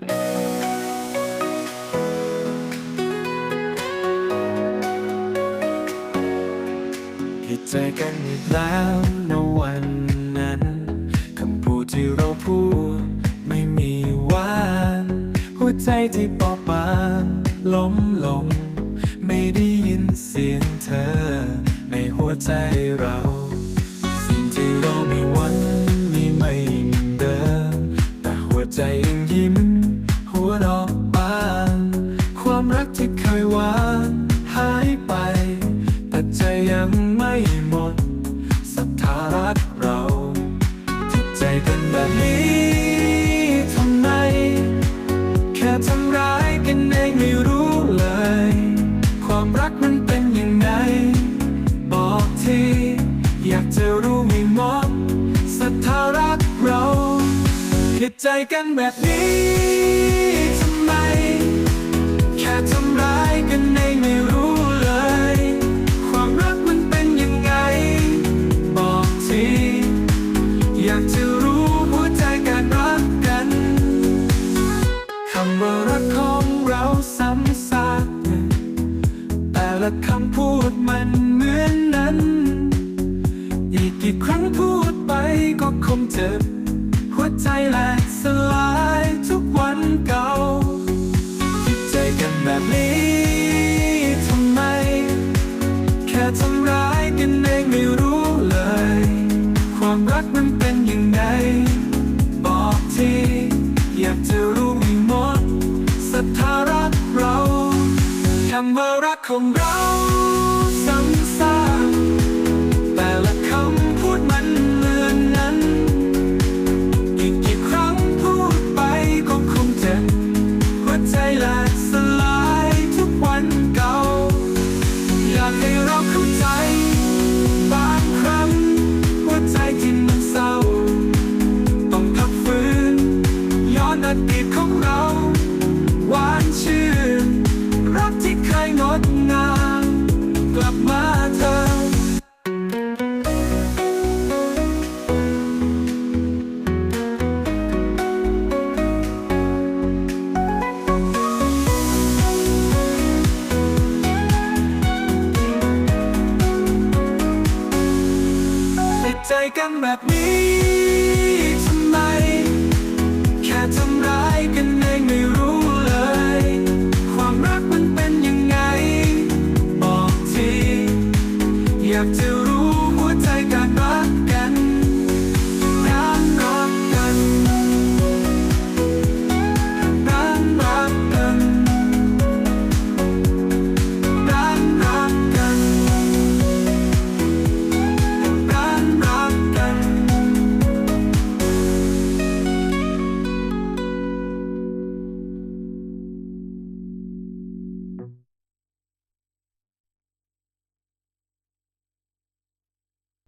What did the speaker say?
ให้เจอกันอีกแล้วในวันนั้นคำพูดที่เราพูดไม่มีวานหัวใจที่เบบางล้มลง ไม่ได้ยินเสียงเธอ ในหัวใจเรา ความรักที่เคยหวานหายไป แต่ใจยังไม่หมดศรัทธารักเราจิตใจเป็นแบบนี้ทำไม แค่ทำร้ายกันเองไม่รู้เลย ความรักมันเป็นยังไง บอกทีอยากจะรู้ไม่หมดศรัทธารักเราผิดใจกันแบบนี้ ค่ทำร้ายกันเองไม่รู้เลย ความรักมันเป็นยังไง บอกที อยากจะรู้หัวใจการรักกัน คำว่ารักของเราซ้ำซากแต่ละคำพูดมันเหมือนนั้น อีกกี่ครั้งพูดไปก็คงเจ็บ หัวใจแหลกสลายทุกวันเก่า ว่ารักของเรา ใจกันแบบนี้ทำไม แค่ทำร้ายกันเองไม่รู้เลย ความรักมันเป็นยังไง บอกที อยากจะ